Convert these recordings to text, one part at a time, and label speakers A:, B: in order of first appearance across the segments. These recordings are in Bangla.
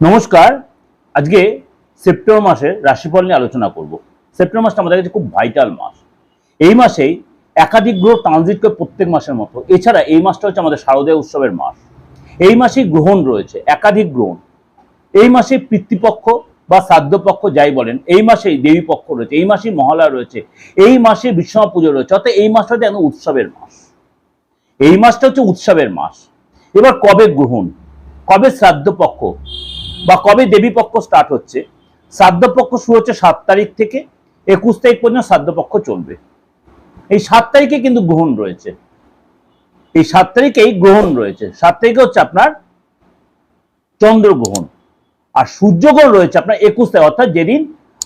A: নমস্কার। আজকে সেপ্টেম্বর মাসের রাশিফল নিয়ে আলোচনা করব। সেপ্টেম্বর মাসটা আমাদের কাছে খুব ভাইটাল মাস। এই মাসেই একাধিক গ্রহ ট্রানজিট করে প্রত্যেক মাসের মতো। এছাড়া এই মাসটা হচ্ছে আমাদের শারদীয় উৎসবের মাস। এই মাসেই গ্রহণ রয়েছে, একাধিক গ্রহণ। এই মাসে পিতৃপক্ষ বা শ্রাদ্ধপক্ষ যাই বলেন, এই মাসেই দেবী পক্ষ রয়েছে, এই মাসেই মহালয়া রয়েছে, এই মাসে বিশ্বমা পুজো রয়েছে, অর্থাৎ এই মাসটা হচ্ছে উৎসবের মাস। এই মাসটা হচ্ছে উৎসবের মাস। এবার কবে গ্রহণ? কবে শ্রাদ্ধপক্ষ? বা কবে দেবী পক্ষ স্টার্ট হচ্ছে শ্রাদ্ধপক্ষ শুরু হচ্ছে সাত তারিখ থেকে, একুশ তারিখ পর্যন্ত শ্রাদ্ধপক্ষ চলবে। এই সাত তারিখে কিন্তু গ্রহণ রয়েছে। এই সাত তারিখেই গ্রহণ রয়েছে। সাত তারিখে হচ্ছে আপনার চন্দ্রগ্রহণ আর সূর্যগ্রহণ রয়েছে আপনার একুশ তারিখ, অর্থাৎ যেদিন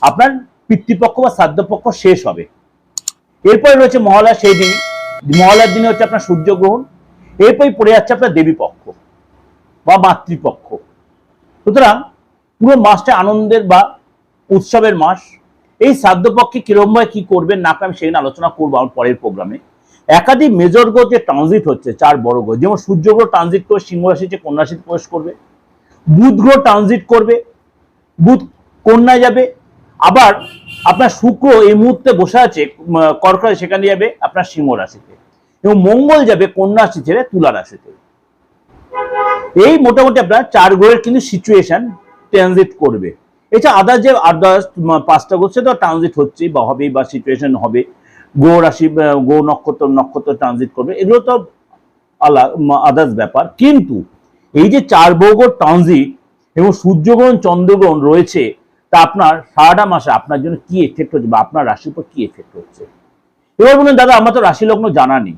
A: আপনার পিতৃপক্ষ বা শ্রাদ্ধপক্ষ শেষ হবে। এরপরে রয়েছে মহালয়া, সেই দিন। মহালয়ার দিনে হচ্ছে আপনার সূর্যগ্রহণ এরপরে পড়ে যাচ্ছে আপনার দেবী পক্ষ বা মাতৃপক্ষ। সুতরাং পুরো মাসটা আনন্দের বা উৎসবের মাস। এই শ্রাদ্ধপক্ষে কিরমভাবে কি করবেন না আমি সেই আলোচনা করব আমার পরের প্রোগ্রামে একাধিক মেজর গ্রহ যে ট্রানজিট হচ্ছে, চার বড় গ্রহ যেমন সূর্য গ্রহ ট্রানজিট করে সিংহ রাশিতে কন্যা রাশিতে প্রবেশ করবে, বুধ গ্রহ ট্রানজিট করবে, বুধ কন্যায় যাবে, আবার আপনার শুক্র এই মুহূর্তে বসে আছে কর্কট সেখানে যাবে, আপনার সিংহ রাশিতে এবং মঙ্গল যাবে কন্যা রাশি ছেড়ে তুলা রাশিতে। এই মোটামুটি আপনার চার গ্রহের কিন্তু সিচুয়েশন ট্রানজিট করবে। এছাড়া আদার যে আদার্স পাঁচটা গ্রহ সে তো ট্রানজিট হচ্ছে বা হবে বা সিচুয়েশন হবে। গো রাশি গ্রহ নক্ষত্র নক্ষত্র ট্রানজিট করবে। এগুলো তো আলা আদার্স ব্যাপার। কিন্তু এই যে চার বর্গ ট্রানজিট এবং সূর্যগ্রহণ, চন্দ্রগ্রহণ রয়েছে, তা আপনার সারাটা মাসে আপনার জন্য কি এফেক্ট হচ্ছে বা আপনার রাশির উপর কি এফেক্ট হচ্ছে? এবার বলুন, দাদা, আমার তো রাশি লগ্ন জানা নেই।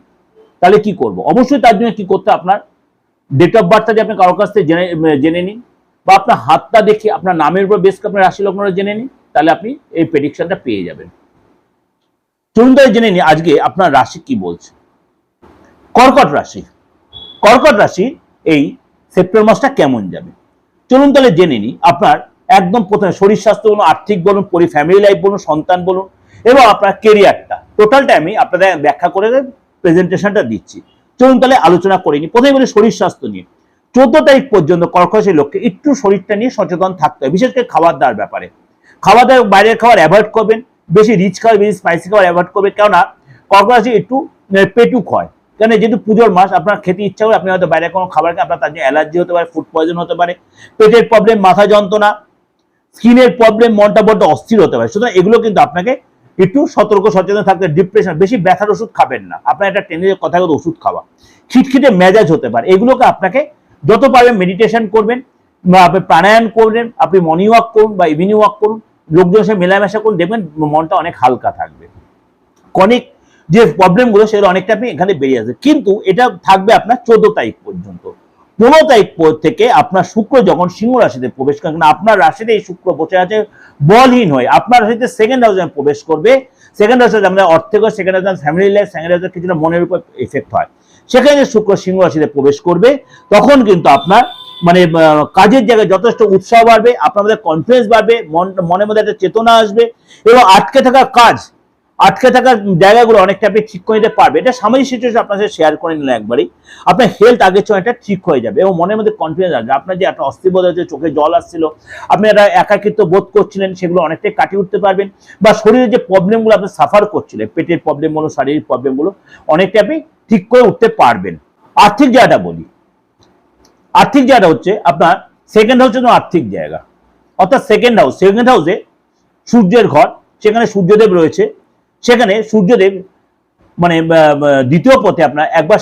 A: তাহলে কি করব? অবশ্যই তার জন্য কি করতে আপনার? ডেট অফ বার্থটা দিয়ে আপনি কারোর কাছ থেকে জেনে জেনে নিন, বা আপনার হাতটা দেখে আপনার নামের উপর বেশ আপনার রাশি লগ্নটা জেনে নিন, তাহলে আপনি এই প্রেডিকশনটা পেয়ে যাবেন। চলুন তাহলে জেনে নিন আজকে আপনার রাশি কি বলছে। কর্কট রাশি। কর্কট রাশি এই সেপ্টেম্বর মাসটা কেমন যাবে? চলুন তাহলে জেনে নিই আপনার একদম প্রথমে শরীর স্বাস্থ্য বলুন, আর্থিক বলুন, পরি ফ্যামিলি লাইফ বলুন, সন্তান বলুন, এবং আপনার কেরিয়ারটা টোটালটা আমি আপনাদের ব্যাখ্যা করে প্রেজেন্টেশনটা দিচ্ছি। চলুন আলোচনা করিনি। প্রথমে বলি শরীর স্বাস্থ্য নিয়ে। চোদ্দ তারিখ পর্যন্ত কর্কটের লোককে একটু শরীরটা নিয়ে সচেতন থাকতে হবে বিশেষ করে খাবার দাবার ব্যাপারে। খাবার দাবার বাইরের খাবার অ্যাভয়েড করবেন, বেশি রিচ খাবার, বেশি স্পাইসি খাবার অ্যাভয়েড করবেন, কেননা কর্কট রাশি একটু পেটুক হয়। কেন যেহেতু পুজোর মাস, আপনার খেতে ইচ্ছা করে আপনি হয়তো বাইরে কোনো খাবার খান আপনার তার জন্য অ্যালার্জি হতে পারে ফুড পয়জন হতে পারে, পেটের প্রবলেম মাথা যন্ত্রণা স্কিনের প্রবলেম মনটা বড্ড অস্থির হতে পারে। সুতরাং এগুলো কিন্তু আপনাকে একটু সতর্ক সচেতন থাকতে ডিপ্রেশন বেশি ব্যথার ওষুধ খাবেন না। আপনার একটা টেনে কথাগত ওষুধ খাওয়া। খিটখিটে মেজাজ হতে পারে। এগুলোকে আপনাকে যত পারবেন মেডিটেশন করবেন আপনি প্রাণায়াম করবেন, আপনি মর্নিং ওয়াক করুন বা ইভিনিং ওয়াক করুন, লোকজন সাথে মেলামেশা করুন, দেখবেন মনটা অনেক হালকা থাকবে। অনেক যে প্রবলেমগুলো সেগুলো অনেকটা আপনি এখানে বেরিয়ে আসবে। কিন্তু এটা থাকবে আপনার চোদ্দ তারিখ পর্যন্ত। পনেরো তারিখ থেকে আপনার শুক্র যখন সিংহ রাশিতে প্রবেশ করে কারণ আপনার রাশিতে এই শুক্র বসে আছে, বলহীন হয়ে, আপনার রাশিতে সেকেন্ড হাউসে প্রবেশ করবে। সেকেন্ড হাউসে আমাদের অর্থের সেকেন্ড হাউসে ফ্যামিলি লাইফ সেকেন্ড হাউসে কিছুটা মনের উপর এফেক্ট হয়। সেখানে শুক্র সিংহ রাশিতে প্রবেশ করবে, তখন কিন্তু আপনার মানে কাজের জায়গায় যথেষ্ট উৎসাহ বাড়বে, আপনার মধ্যে কনফিডেন্স বাড়বে, মন, মনের মধ্যে একটা চেতনা আসবে, এবং আটকে থাকা কাজ আটকে থাকার জায়গাগুলো অনেকটা আপনি ঠিক করে নিতে পারবে এটা সামাজিক সিচুয়েশন আপনার সাথে শেয়ার করে নিলে একবারই। আপনার হেলথ আগের চেয়ে অনেকটা ঠিক হয়ে যাবে এবং মনের মধ্যে কনফিডেন্স আসবে। আপনার যে একটা অস্থিবোধ হচ্ছে, চোখে জল আসছিল, আপনি একটা একাকিত্ব বোধ করছিলেন, সেগুলো অনেকটাই কাটিয়ে উঠতে পারবেন বা শরীরের যে প্রবলেমগুলো আপনি সাফার করছিলেন, পেটের প্রবলেম বলো, শারীরিক প্রবলেমগুলো অনেকটা আপনি ঠিক করে উঠতে পারবেন। আর্থিক জায়গাটা বলি। আর্থিক জায়গাটা হচ্ছে আপনার সেকেন্ড হাউস হচ্ছে আর্থিক জায়গা। অর্থাৎ সেকেন্ড হাউস সেকেন্ড হাউসে সূর্যের ঘর, সেখানে সূর্যদেব রয়েছে। সেখানে সূর্যদেব মানে দ্বিতীয় পথে আপনার একবার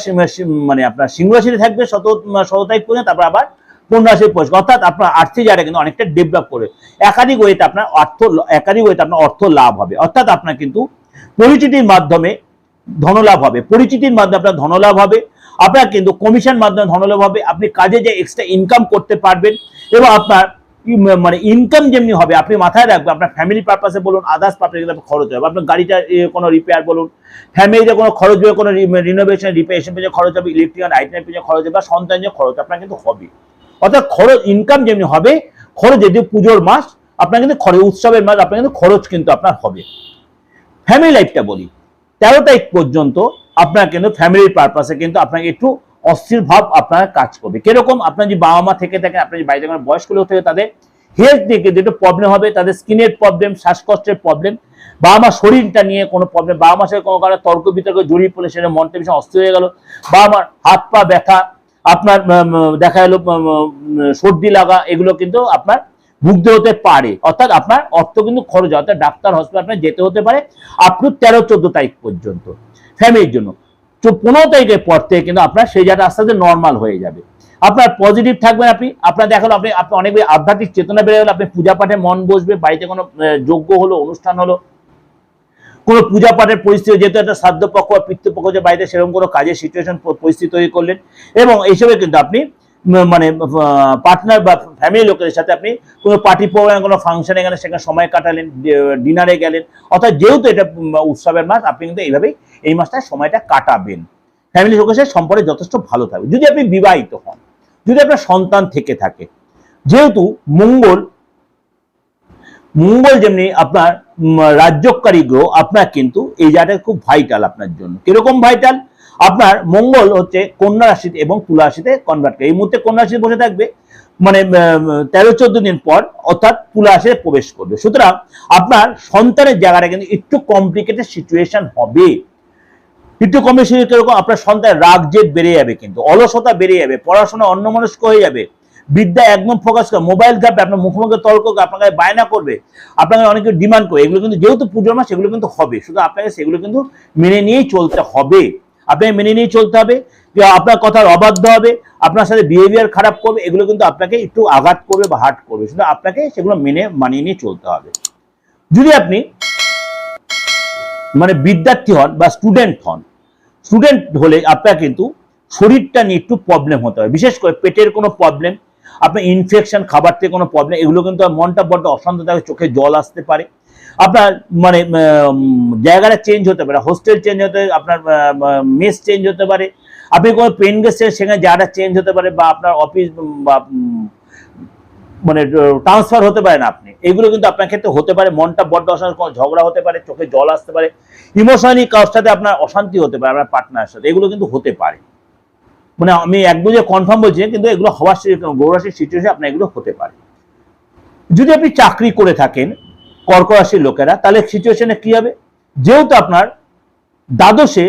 A: মানে আপনার সিংহ থাকবে, শত শত তারিখ পর্যন্ত তারপর আবার পনেরো রাশির প্রবেশ। করবে। অর্থাৎ আপনার আর্থিক জায়গাটা কিন্তু অনেকটা ডেভেলপ করে। একাধিক ওয়েতে আপনার অর্থ, একাধিক ওয়েতে আপনার অর্থ লাভ হবে। অর্থাৎ আপনার কিন্তু পরিচিতির মাধ্যমে ধনলাভ হবে। পরিচিতির মাধ্যমে আপনার ধনলাভ হবে। আপনার কিন্তু কমিশন মাধ্যমে ধনলাভ হবে। আপনি কাজে যে এক্সট্রা ইনকাম করতে পারবেন এবং আপনার মানে ইনকাম যেমনি হবে, আপনি মাথায় রাখবেন, আপনার ফ্যামিলি পারপাসে বলুন আদার্স পারপাসে খরচ হবে। আপনার গাড়িটা কোনো রিপেয়ার বলুন ফ্যামিলিতে কোনো খরচ হবে, কোনো রিনোভেশন রিপেয়ারেশন পেছনে খরচ হবে ইলেকট্রিক্যাল আইটেমের পেছনে খরচ হবে, বা সন্তান যে খরচ, আপনার কিন্তু হবে। অর্থাৎ খরচ ইনকাম যেমনি হবে, খরচ যদি পুজোর মাস, আপনার কিন্তু খরচ, উৎসবের মাস, আপনার কিন্তু খরচ কিন্তু আপনার হবে। ফ্যামিলি লাইফটা বলি, তেরো তারিখ পর্যন্ত আপনার কিন্তু ফ্যামিলির পারপাসে কিন্তু আপনাকে একটু অস্থির ভাব আপনার কাজ করবে। কীরকম? আপনার যে বাবা মা থেকে থাকে, আপনার যে বাড়িতে কোনো বয়স্ক লোক থেকে, তাদের হেলথ কিন্তু একটু প্রবলেম হবে, তাদের স্কিনের প্রবলেম শ্বাসকষ্টের প্রবলেম বাবা মা শরীরটা নিয়ে কোনো প্রবলেম বাবা মার সাথে কোনো কারণে তর্ক বিতর্ক, জড়িয়ে পড়লে সেটা মনটা ভীষণ অস্থির হয়ে গেল, বাবা মার হাত পা ব্যথা, আপনার দেখা গেল সর্দি লাগা, এগুলো কিন্তু আপনার ভুগতে হতে পারে। অর্থাৎ আপনার অর্থ কিন্তু খরচ হয়। অর্থাৎ ডাক্তার হসপিটাল আপনার যেতে হতে পারে আপ টু তেরো, চোদ্দ তারিখ পর্যন্ত। ফ্যামিলির জন্য। পনেরো তারিখের পর থেকে কিন্তু আপনার সেই জায়গাটা আস্তে আস্তে নর্মাল হয়ে যাবে। আপনার পজিটিভ থাকবেন আপনি, আপনার দেখাল আপনি আপনি অনেক আধ্যাত্মিক চেতনা বেড়ে গেলে, আপনি পূজা পাঠে মন বসবে, বাড়িতে কোনো যোগ্য হলো, অনুষ্ঠান হলো, কোনো পূজা পাঠের পরিস্থিতি যেহেতু একটা শ্রাদ্ধপক্ষ বা পিতৃপক্ষ যে বাড়িতে সেরকম কোনো কাজের সিচুয়েশন পরিস্থিতি তৈরি করলেন, এবং এইসবে কিন্তু আপনি মানে পার্টনার বা ফ্যামিলি লোকেদের সাথে আপনি কোনো পার্টি প্রোগ্রাম কোনো ফাংশনে গেলেন, সেখানে সময় কাটালেন ডিনারে গেলেন। অর্থাৎ যেহেতু এটা উৎসবের মাস, আপনি কিন্তু এইভাবেই এই মাসটা সময়টা কাটাবেন। ফ্যামিলি লোকের সাথে সম্পর্কে যথেষ্ট ভালো থাকবে। যদি আপনি বিবাহিত হন, যদি আপনার সন্তান থেকে থাকে, যেহেতু মঙ্গল মঙ্গল যেমনি আপনার রাজ্যকারী গ্রহ, আপনার কিন্তু এই জায়গাটা খুব ভাইটাল আপনার জন্য। কীরকম ভাইটাল আপনার মঙ্গল হচ্ছে কন্যা রাশিতে এবং তুলা রাশিতে কনভার্ট করে। এই মুহূর্তে কন্যা রাশিতে বসে থাকবে মানে তেরো চোদ্দ দিন পর অর্থাৎ তুলা রাশিতে প্রবেশ করবে। সুতরাং আপনার সন্তানের জায়গাটা কিন্তু একটু কমপ্লিকেটেড সিচুয়েশন হবে। একটু কমপ্লিকেশন কীরকম আপনার সন্তানের রাগ, জেদ বেড়ে যাবে কিন্তু, অলসতা বেড়ে যাবে, পড়াশোনা অন্যমনস্ক হয়ে যাবে, বিদ্যা একদম ফোকাস করে মোবাইল ঘাটবে আপনার মুখোমুখি তর্ক আপনার বায়না করবে, আপনাকে অনেকে ডিমান্ড করবে। এগুলো কিন্তু যেহেতু পুজোর মাস সেগুলো কিন্তু হবে। শুধু আপনাকে সেগুলো কিন্তু মেনে নিয়েই চলতে হবে। আপনাকে মেনে নিয়ে চলতে হবে, যে আপনার কথার অবাধ্য হবে, আপনার সাথে বিহেভিয়ার খারাপ করবে, এগুলো কিন্তু আপনাকে একটু আঘাত করবে বা হার্ট করবে। শুধু আপনাকে সেগুলো মেনে, মানিয়ে নিয়ে চলতে হবে। যদি আপনি মানে বিদ্যার্থী হন বা স্টুডেন্ট হন স্টুডেন্ট হলে আপনার কিন্তু শরীরটা নিয়ে একটু প্রবলেম হতে হবে। বিশেষ করে পেটের কোনো প্রবলেম আপনার ইনফেকশন খাবার থেকে কোনো প্রবলেম এগুলো কিন্তু মনটা বড্ড অশান্ত থাকে, চোখে জল আসতে পারে। আপনার মানে জায়গাটা চেঞ্জ হতে পারে হোস্টেল চেঞ্জ হতে, আপনার মেস চেঞ্জ হতে পারে। আপনি কোনো পেন গেছে সেখানে জায়গাটা চেঞ্জ হতে পারে বা আপনার অফিস বা মানে ট্রান্সফার হতে পারে না আপনি। এগুলো কিন্তু আপনার ক্ষেত্রে হতে পারে, মনটা বড্ড অশান্ত, কোনো ঝগড়া হতে পারে, চোখে জল আসতে পারে। ইমোশনালি কারোর সাথে আপনার অশান্তি হতে পারে, আপনার পার্টনারের সাথে। এগুলো কিন্তু হতে পারে। মানে আমি একদম যে কনফার্ম বলছি, কিন্তু এগুলো হওয়ার গৌরাশির সিচুয়েশন আপনার এগুলো হতে পারে। যদি আপনি চাকরি করে থাকেন কর্ক রাশির লোকেরা, তাহলে সিচুয়েশনে কি হবে? যেহেতু আপনার দ্বাদশে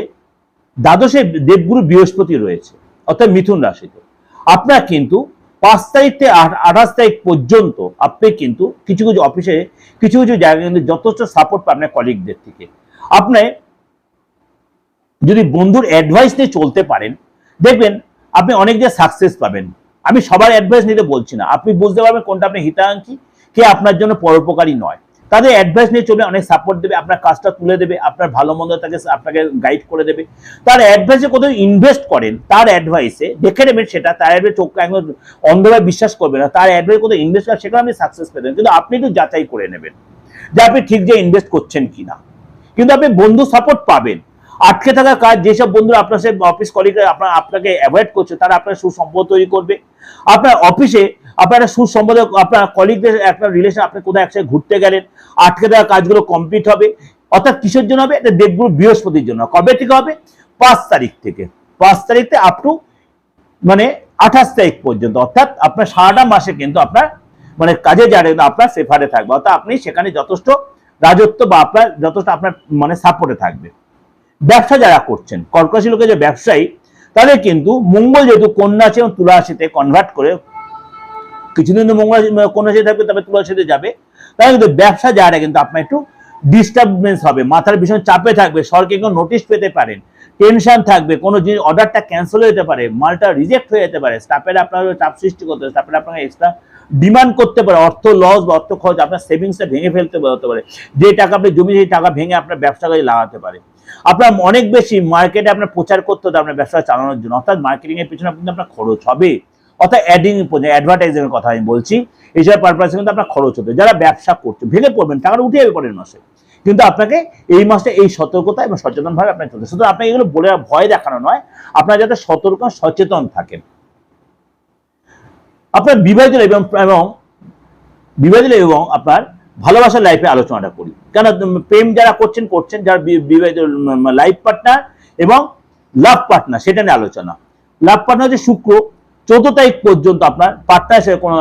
A: দ্বাদশে দেবগুরু বৃহস্পতি রয়েছে, অর্থাৎ মিথুন রাশিতে। আপনার কিন্তু পাঁচ তারিখ থেকে আঠাশ তারিখ পর্যন্ত আপনি কিন্তু কিছু কিছু অফিসে কিছু কিছু জায়গায় কিন্তু যথেষ্ট সাপোর্ট পাবেন আপনার কলিগদের থেকে। আপনি যদি বন্ধুর অ্যাডভাইস নিয়ে চলতে পারেন, দেখবেন আপনি অনেক যে সাকসেস পাবেন। আমি সবার অ্যাডভাইস নিতে বলছি না। আপনি বুঝতে পারবেন কোনটা আপনি হিতাকাঙ্ক্ষী, কে আপনার জন্য পরোপকারী নয়। তাদের অ্যাডভাইস নিয়ে চলবে, অনেক সাপোর্ট দেবে, আপনার কাজটা তুলে দেবে, আপনার ভালো মন্দ তাকে, আপনাকে গাইড করে দেবে। তার অ্যাডভাইসে কোথাও ইনভেস্ট করেন, তার অ্যাডভাইসে দেখে নেবেন সেটা, তার অ্যাডভাইস চোখ একদম অন্ধভাবে বিশ্বাস করবে না, তার অ্যাডভাইস কোথাও ইনভেস্ট করেন সেখানে আপনি সাকসেস পেতেন কিন্তু আপনি একটু যাচাই করে নেবেন যে আপনি ঠিক যে ইনভেস্ট করছেন কিনা। কিন্তু আপনি বন্ধু সাপোর্ট পাবেন। আটকে থাকা কাজ, যেসব বন্ধুরা আপনার সাথে অফিস কলিগরা আপনার, আপনাকে অ্যাভয়েড করছে, তারা আপনার সুসম্পর্ক তৈরি করবে। আপনার অফিসে আপনার সুসম্পর্ক আপনার কলিগদের একটা রিলেশন আপনি কোথায় একসাথে ঘুরতে গেলেন, আটকে থাকা কাজগুলো কমপ্লিট হবে, অর্থাৎ কিসের জন্য হবে? এটা দেবগুরু বৃহস্পতির জন্য। কবে থেকে হবে? পাঁচ তারিখ থেকে। পাঁচ তারিখ থেকে আপ টু মানে আঠাশ তারিখ পর্যন্ত। অর্থাৎ আপনার সারাটা মাসে কিন্তু আপনার মানে কাজে যারা আপনার সেফারে থাকবে। অর্থাৎ আপনি সেখানে যথেষ্ট রাজত্ব বা আপনার যথেষ্ট আপনার মানে সাপোর্টে থাকবে। ব্যবসা যারা করছেন, কর্কশী লোকের যে ব্যবসায়ী, তাদের কিন্তু মঙ্গল যেহেতু কন্যা আছে এবং তুলা রাশিতে কনভার্ট করে কিছুদিন তো মঙ্গল কন্যা রাশিতে থাকবে, তবে তুলা রাশিতে যাবে। তাহলে কিন্তু ব্যবসা যারা কিন্তু আপনার একটু ডিস্টার্বেন্স হবে, মাথার ভীষণ চাপে থাকবে, সরকারি কোনো নোটিশ পেতে পারেন টেনশন থাকবে, কোনো জিনিস অর্ডারটা ক্যান্সেল হয়ে যেতে পারে, মালটা রিজেক্ট হয়ে যেতে পারে স্টাফের আপনার চাপ সৃষ্টি করতে পারে স্টাফের আপনাকে এক্সট্রা ডিমান্ড করতে পারে, অর্থ লস বা অর্থ খরচ আপনার সেভিংসটা ভেঙে ফেলতে হতে পারে। যে টাকা আপনি জমি, সেই টাকা ভেঙে আপনার ব্যবসা কাজে লাগাতে পারে। আপনার অনেক বেশি মার্কেটে আপনার প্রচার করতে হতো আপনার ব্যবসা চালানোর জন্য, অর্থাৎ মার্কেটিংয়ের পিছনে কিন্তু আপনার খরচ হবে। অর্থাৎ অ্যাডিং অ্যাডভার্টাইজিং এর কথা আমি বলছি। এইসব পারপাসে কিন্তু আপনার খরচ হতো যারা ব্যবসা করছে, ভেঙে পড়বেন, টাকাটা উঠে যাবে পরের মাসে। কিন্তু আপনাকে এই মাসে এই সতর্কতা এবং সচেতন ভাবে আপনার চলতে শুধু আপনাকে এগুলো বলে ভয় দেখানো নয়, আপনার যাতে সতর্ক সচেতন থাকেন। আপনার বিবাহিত এবং এবং বিবাহিত এবং আপনার ভালোবাসার লাইফে আলোচনাটা করি। কেন? প্রেম যারা করছেন করছেন, যারা বিবাহিত লাইফ পার্টনার এবং লাভ পার্টনার সেটা নিয়ে আলোচনা। লাভ পার্টনার হচ্ছে শুক্র। চৌদ্দ তারিখ পর্যন্ত আপনার পার্টনার কোনো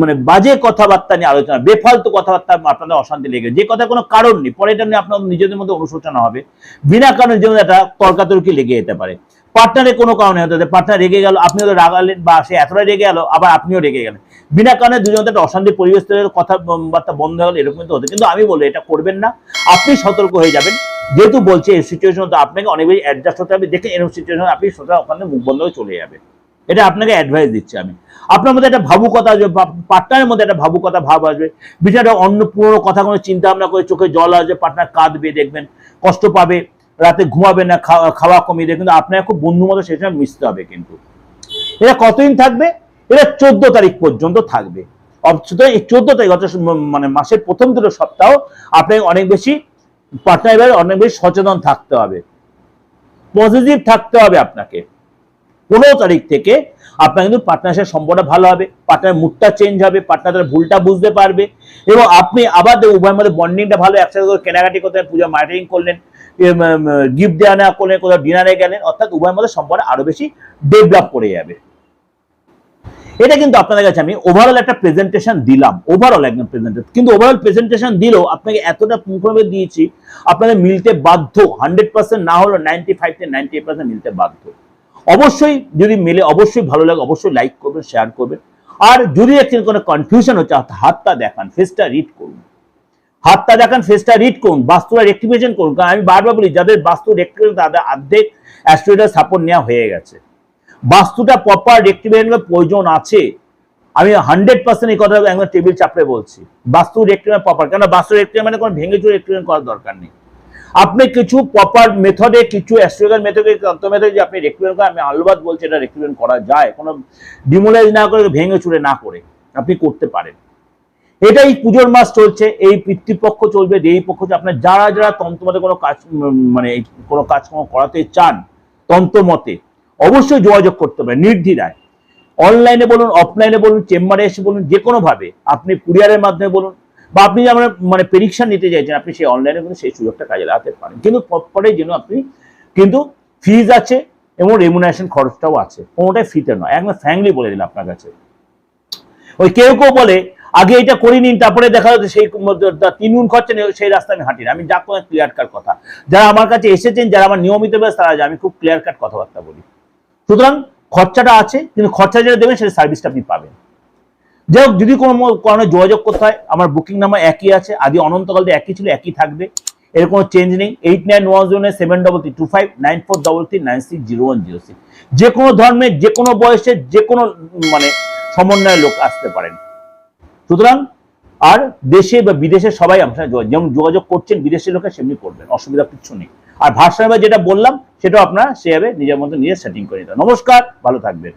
A: মানে বাজে কথাবার্তা নিয়ে আলোচনা, বেফালতু কথাবার্তা আপনাদের অশান্তি লেগে যে কথা কোনো কারণ নেই, পরে এটা নিয়ে আপনার নিজেদের মধ্যে অনুশোচনা হবে। বিনা কারণে যেমন একটা তর্কাতর্কি লেগে যেতে পারে। পার্টনারের কোনো কারণে হতে পারে পার্টনার রেগে গেল, আপনি হয়তো রাগালেন বা সে এতটা রেগে গেল, আবার আপনিও রেগে গেলেন। বিনা কারণে দুজন একটা অশান্তি পরিবেশ তৈরি হলে কথা বার্তা বন্ধ হয়ে গেল এরকম কিন্তু হতে কিন্তু আমি বলব, এটা করবেন না। আপনি সতর্ক হয়ে যাবেন। যেহেতু বলছে, এই সিচুয়েশন তো আপনাকে অনেক বেশি অ্যাডজাস্ট হতে হবে। দেখে এরকম সিচুয়েশন আপনি সোজা ওখানে মুখ বন্ধ হয়ে চলে যাবে এটা আপনাকে অ্যাডভাইস দিচ্ছি আমি। আপনার মধ্যে একটা ভাবুকতা আসবে পার্টনারের মধ্যে একটা ভাবুকতা ভাব আসবে। বিষয়টা অন্য পুরোনো কথা কোনো চিন্তা ভাবনা করে চোখে জল আসবে পার্টনার কাঁদবে, দেখবেন কষ্ট পাবে, রাতে ঘুমাবে না, খাওয়া কমিয়ে দেবে, কিন্তু আপনাকে খুব বন্ধু মতো সেই সময় মিশতে হবে কিন্তু। এটা কতদিন থাকবে? এটা চোদ্দ তারিখ পর্যন্ত থাকবে। সুতরাং এই চোদ্দ তারিখ অর্থাৎ মানে মাসের প্রথম দুটো সপ্তাহ আপনাকে অনেক বেশি পার্টনার অনেক বেশি সচেতন থাকতে হবে। পজিটিভ থাকতে হবে আপনাকে। পনেরো তারিখ থেকে আপনার কিন্তু পার্টনারশিপ সম্পর্কটা ভালো হবে পার্টনার মুডটা চেঞ্জ হবে পার্টনার তার ভুলটা বুঝতে পারবে এবং আপনি আবার উভয়ের মধ্যে বন্ডিংটা ভালো, একসাথে কেনাকাটি করতে পূজা মার্কেটিং করলেন গিফট দেওয়া নেওয়া করলেন, কোথাও ডিনারে গেলেন, অর্থাৎ উভয়ের মধ্যে সম্পর্ক আরও বেশি ডেভেলপ করে যাবে। এটা কিন্তু আপনাদের কাছে আমি ওভারঅল একটা প্রেজেন্টেশন দিলাম ওভারঅল একদম প্রেজেন্টেশন কিন্তু ওভারঅল প্রেজেন্টেশন দিলেও আপনাকে এতটা পুঙ্খানুপুঙ্খ দিয়েছি, আপনাদের মিলতে বাধ্য হান্ড্রেড পার্সেন্ট না হলো নাইনটি ফাইভ থেকে নাইনটি এইট পার্সেন্ট মিলতে বাধ্য। অবশ্যই যদি মিলে অবশ্যই ভালো লাগে, অবশ্যই লাইক করবেন শেয়ার করবেন। আর যদি একটি কোনো কনফিউশন হচ্ছে, হাত- হাতটা দেখান ফেসটা রিড করুন। হাতটা দেখান ফেসটা রিড করুন, বাস্তুরা রেক্টিফিকেশন করুন। কারণ আমি বারবার বলি, যাদের বাস্তু রেক্টিফিকেশন তাদের অর্ধেক অ্যাস্ট্রোইডার সাপোর্ট নেওয়া হয়ে গেছে। বাস্তুটা প্রপার রেক্টিফিকেশনের প্রয়োজন আছে। আমি হান্ড্রেড পার্সেন্ট এই কথা একদম টেবিল চাপড়ে বলছি। বাস্তু রেক্টিফিকেশন প্রপার কেন বাস্তু রেক্টিফিকেশন মানে কোনো ভেঙে চুরে রেক্টিফিকেশন করার দরকার নেই। আপনি কিছু প্রপার মেথডে কিছু অ্যাস্ট্রোলজার মেথডে মেথডে যে আপনি রেক্টিফিকেশন করেন, আমি আলবাদ বলছি এটা রেক্টিফিকেশন করা যায়, কোনো ডিমোলাইজ না করে, ভেঙে চুরে না করে, আপনি করতে পারেন এটাই পুজোর মাস চলছে, এই পিতৃপক্ষ চলবে এই পক্ষ। আপনার যারা যারা তন্ত্রমতে কোনো কাজ মানে কোনো কাজকর্ম করাতে চান তন্ত্রমতে অবশ্যই যোগাযোগ করতে হবে, নির্দ্বিধায় অনলাইনে বলুন অফলাইনে বলুন চেম্বারে এসে বলুন যে কোনো ভাবে আপনি কুরিয়ারের মাধ্যমে বলুন বা আপনি যেমন মানে প্রেডিকশন নিতে চাইছেন, আপনি সেই অনলাইনে কিন্তু সেই সুযোগটা কাজে লাগাতে পারেন। কিন্তু পরে যেন আপনি, কিন্তু ফিজ আছে এবং রেমুনারেশন খরচটাও আছে। কোনোটাই ফ্রিতে নয়। একদম ফ্যাংলি বলে দিন আপনার কাছে। ওই কেউ কেউ বলে, আগে এটা করে নিন, তারপরে দেখা যাচ্ছে সেই তিন গুণ খরচা সেই রাস্তা আমি হাঁটি। আমি যা ক্লিয়ার কাট কথা। যারা আমার কাছে এসেছেন, যারা আমার নিয়মিত বেশ তারা আমি খুব ক্লিয়ার কাট কথাবার্তা বলি। সুতরাং খরচাটা আছে, কিন্তু খরচা যেটা দেবেন, সেটা সার্ভিসটা আপনি পাবেন। যাই হোক, যদি কোনো কারণে যোগাযোগ করতে হয়, আমার বুকিং নাম্বার একই আছে আদি অনন্তকাল দিয়ে একই ছিল, একই থাকবে। এর কোনো চেঞ্জ নেই। Eight nine one zero nine seven double three two five nine four double three nine six zero one zero six যে কোনো ধর্মের যে কোনো বয়সের যে কোনো মানে সমন্বয়ের লোক আসতে পারেন। সুতরাং, আর দেশে বা বিদেশে সবাই আপনার যেমন যোগাযোগ করছেন বিদেশের লোকে সেমনি করবেন, অসুবিধা কিছু নেই। আর ভাষা যেটা বললাম, সেটাও আপনারা সেভাবে নিজের মতো নিজে সেটিং করে নিতে নমস্কার, ভালো থাকবেন।